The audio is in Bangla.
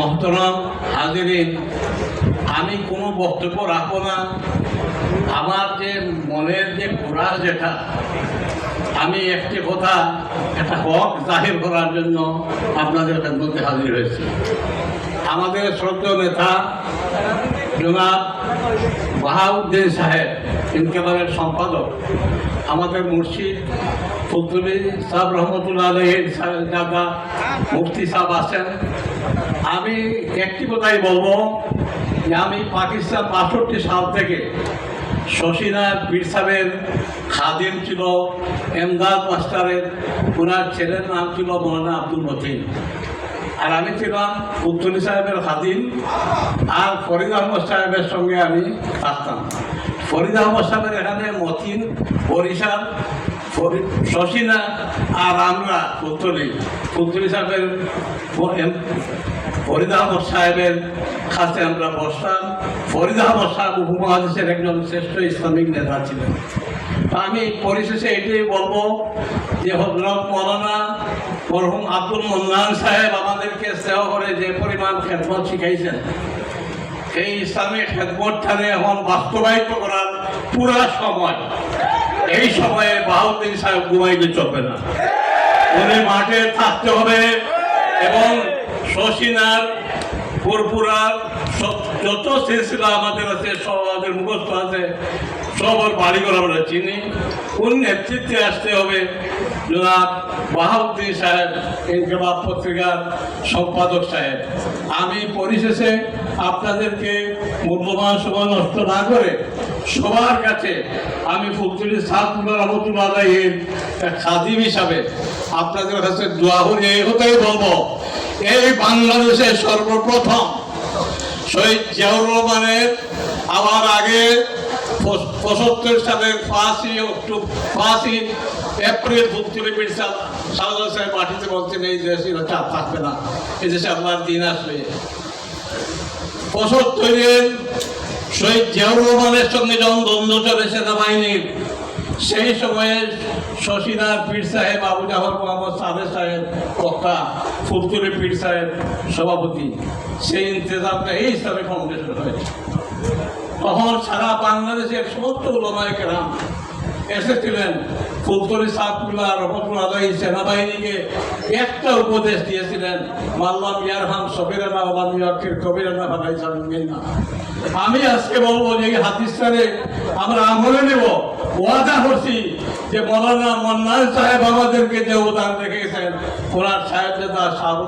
মহতরম হাজিরিন, আমি কোনো বক্তব্য রাখব না। আমার যে মনের যে ঘোরার যেটা, আমি একটি কথা, একটা হক জাহির করার জন্য আপনাদের মধ্যে হাজির হয়েছি। আমাদের শ্রদ্ধেয় নেতা জনাব বাহাউদ্দিন সাহেব ইনকেলাবের সম্পাদক, আমাদের মুর্শিদ ফুলতুলি সাহেব রহমতুল্লাহ আলহের দাদা মুফতি সাহেব আছেন। আমি একটি কথাই বলব যে আমি পাকিস্তান বাষট্টি সাল থেকে শশীনাথ বীর সাহেবের খাদিম ছিল, এমদাদ মাস্টারের ওনার ছেলের নাম ছিল মৌলানা আব্দুল মতিন। আর আমি ছিলাম উত্তলি সাহেবের খাদিম, আর ফরিদ আহমদ সাহেবের সঙ্গে আমি থাকতাম। ফরিদ আহমদ সাহেবের এখানে মতিন, বরিশাল শশীনা আর আমরা পুত্তলি। পুত্তলি সাহেবের ফরিদ আহমদ সাহেবের কাছে আমরা বসতাম। ফরিদ আহমদ সাহেব উপমহাদেশের একজন শ্রেষ্ঠ ইসলামিক নেতা ছিলেন। আমি পরিশেষে এটাই বলব যে হজরত মৌলানা মরহুম আব্দুল মন্নান সাহেব আমাদেরকে স্নেহ করে যে পরিমাণ খেদমত শিখাইছেন এই ইসলামিক খেদমতটারে এখন বাস্তবায়িত করার পুরা সময়। এই সময়ে বাহাউদ্দিন সাহেব ঘুমাইলে চলবে না। উনি মাঠে থাকতে হবে এবং শশীনার সব- যত সিলসিলা আমাদের আছে, সব আমাদের মুখস্থ আছে, সব ওর বাড়িঘর আমরা চিনি। কোন নেতৃত্বে আসতে হবে। জনাব বাহাউদ্দিন সাহেব ইনকলাব পত্রিকার সম্পাদক সাহেব। আমি পরিশেষে আপনাদেরকে মূল্যবান সময় নষ্ট না করে সবার কাছে আমি ফুলতুলি সাদুল্লাহ রহমতুল্লাহ আলাইহির খাদিম হিসাবে আপনাদের কাছে দোয়া করি, এই কথাই বলব। এই বাংলাদেশের সর্বপ্রথম শহীদ জিয়াউর রহমানের আমার আগে পঁচ- পঁচাত্তর সালের পাঁচই অক্টোবর পাঁচই এপ্রিল ফুলতুলি মির্জা সারদা সাহেব মাটিতে বলছেন, এই দেশ চাপ থাকবে না। এই দেশে আপনার দিন আসবে। পঁচাত্তরের শহীদ জিয়াউর রহমানের সঙ্গে যখন দ্বন্দ্ব চলে সেনাবাহিনীর। সেই সময়ে শশীদার পীর সাহেব, আবু জাফর মোহাম্মদ সাদে সাহেব কর্তা ফুলতুলি পীর সাহেব সভাপতি, সেই ইন্তজামটা এই হিসাবে ফাউন্ডেশন হয়েছে। তখন সারা বাংলাদেশের সমস্ত উলমায় কেরাম এসেছিলেন ফুলতলি সাদুল্লাহ রহমতুল্লাহ আলাহি সেনাবাহিনীকে একটা উপদেশ দিয়েছিলেন, মাল্লাম ইয়ারহাম সবিরানা ওলাম ইয়াকির কবিরানা আমি আজকে বলব যে হাদিসটারে আমরা আমলে নেব, ওয়াদা করছি যে মৌলানা মন্নান সাহেব আমাদেরকে যে উদাহরণ রেখেছেন ওনার সাহেব দাদা সাহেব